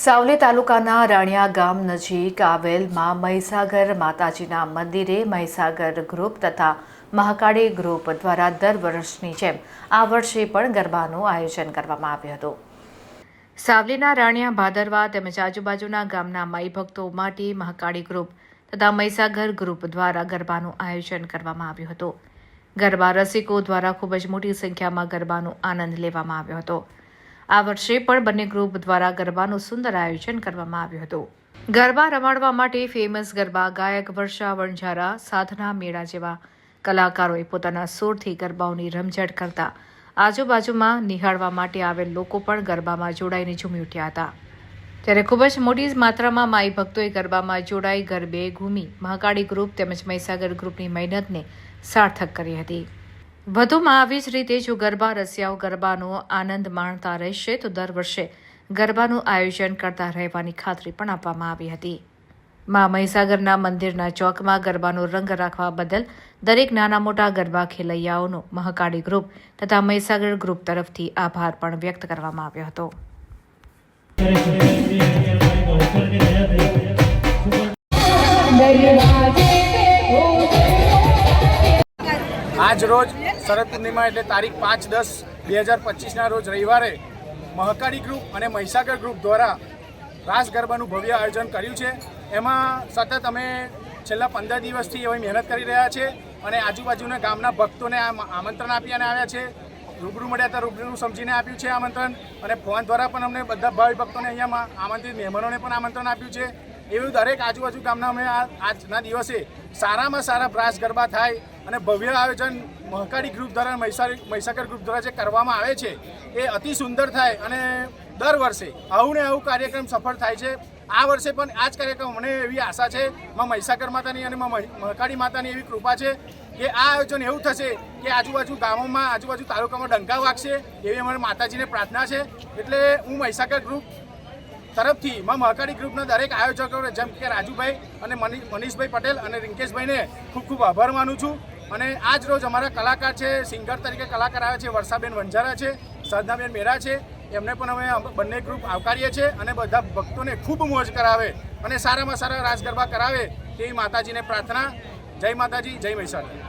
સાવલી તાલુકાના રાણિયા ગામ નજીક આવેલમાં મહીસાગર માતાજીના મંદિરે મહીસાગર ગ્રુપ તથા મહાકાળી ગ્રુપ દ્વારા દર વર્ષની જેમ આ વર્ષે પણ ગરબાનું આયોજન કરવામાં આવ્યું હતું. સાવલીના રાણિયા ભાદરવા તેમજ આજુબાજુના ગામના માઈ ભક્તો માટે મહાકાળી ગ્રુપ તથા મહીસાગર ગ્રુપ દ્વારા ગરબાનું આયોજન કરવામાં આવ્યું હતું. ગરબા રસિકો દ્વારા ખૂબ જ મોટી સંખ્યામાં ગરબાનો આનંદ લેવામાં આવ્યો હતો. આ વર્ષે પણ બંને ગ્રુપ દ્વારા ગરબાનું સુંદર આયોજન કરવામાં આવ્યું હતું. ગરબા રમાડવા માટે ફેમસ ગરબા ગાયક વર્ષા વણઝારા સાધના મેળા જેવા કલાકારોએ પોતાના સોરથી ગરબાઓની રમઝટ કરતા આજુબાજુમાં નિહાળવા માટે આવેલ લોકો પણ ગરબામાં જોડાઈને ઝૂમી ઉઠ્યા હતા. ત્યારે ખૂબ જ મોટી માત્રામાં માઈ ભક્તોએ ગરબામાં જોડાઈ ગરબે ઘૂમી મહાકાળી ગ્રુપ તેમજ મહીસાગર ગ્રુપની મહેનતને સાર્થક કરી હતી. વધુમાં આવી જ રીતે જો ગરબા રસિયાઓ ગરબાનો આનંદ માણતા રહેશે, તો દર વર્ષે ગરબાનું આયોજન કરતા રહેવાની ખાતરી પણ આપવામાં આવી હતી. મા મહીસાગરના મંદિરના ચોકમાં ગરબાનો રંગ રાખવા બદલ દરેક નાના મોટા ગરબા ખેલૈયાઓનો મહાકાળી ગ્રુપ તથા મહીસાગર ગ્રુપ તરફથી આભાર પણ વ્યક્ત કરવામાં આવ્યો હતો. આજ રોજ શરદ પૂર્ણિમા એટલે તારીખ પાંચ દસ બે હજાર પચીસના રોજ રવિવારે મહાકાળી ગ્રુપ અને મહીસાગર ગ્રુપ દ્વારા રાસ ગરબાનું ભવ્ય આયોજન કર્યું છે. એમાં સતત અમે છેલ્લા પંદર દિવસથી એવી મહેનત કરી રહ્યા છે અને આજુબાજુના ગામના ભક્તોને આમ- આમંત્રણ આપી અને આવ્યા છે. રૂબરૂ મળ્યા હતા રૂબરૂ સમજીને આપ્યું છે આમંત્રણ અને ફોન દ્વારા પણ અમને બધા ભાવિ ભક્તોને અહીંયા આમંત્રિત મહેમાનોને પણ આમંત્રણ આપ્યું છે. એવું દરેક આજુબાજુ ગામના અમે આ આજના દિવસે સારામાં સારા બ્રાસ ગરબા થાય અને ભવ્ય આયોજન મહકાળી ગ્રુપ દ્વારા મહીસાગર મહીસાગર ગ્રુપ દ્વારા જે કરવામાં આવે છે, એ અતિ સુંદર થાય અને દર વર્ષે આવું ને આવું કાર્યક્રમ સફળ થાય છે. આ વર્ષે પણ આ જ કાર્યક્રમ મને એવી આશા છે. માં મહીસાગર માતાની અને મહકાળી માતાની એવી કૃપા છે કે આ આયોજન એવું થશે કે આજુબાજુ ગામોમાં, આજુબાજુ તાલુકામાં ડંકા વાગશે એવી અમારી માતાજીને પ્રાર્થના છે. એટલે હું મહીસાગર ગ્રુપ તરફથી માં મહાકાળી ગ્રુપના દરેક આયોજકો જેમ કે રાજુભાઈ અને મની- મનીષભાઈ પટેલ અને રિંકેશભાઈને ખૂબ ખૂબ આભાર માનું છું. અને આજ રોજ અમારા કલાકાર છે, સિંગર તરીકે કલાકાર આવ્યા છે, વર્ષાબેન વંજારા છે, સાધનાબેન મેરા છે, એમને પણ અમે બંને ગ્રુપ આવકારીએ છીએ અને બધા ભક્તોને ખૂબ મોજ કરાવે અને સારામાં સારા રાસ ગરબા કરાવે તેવી માતાજીને પ્રાર્થના. જય માતાજી, જય મહીસાગર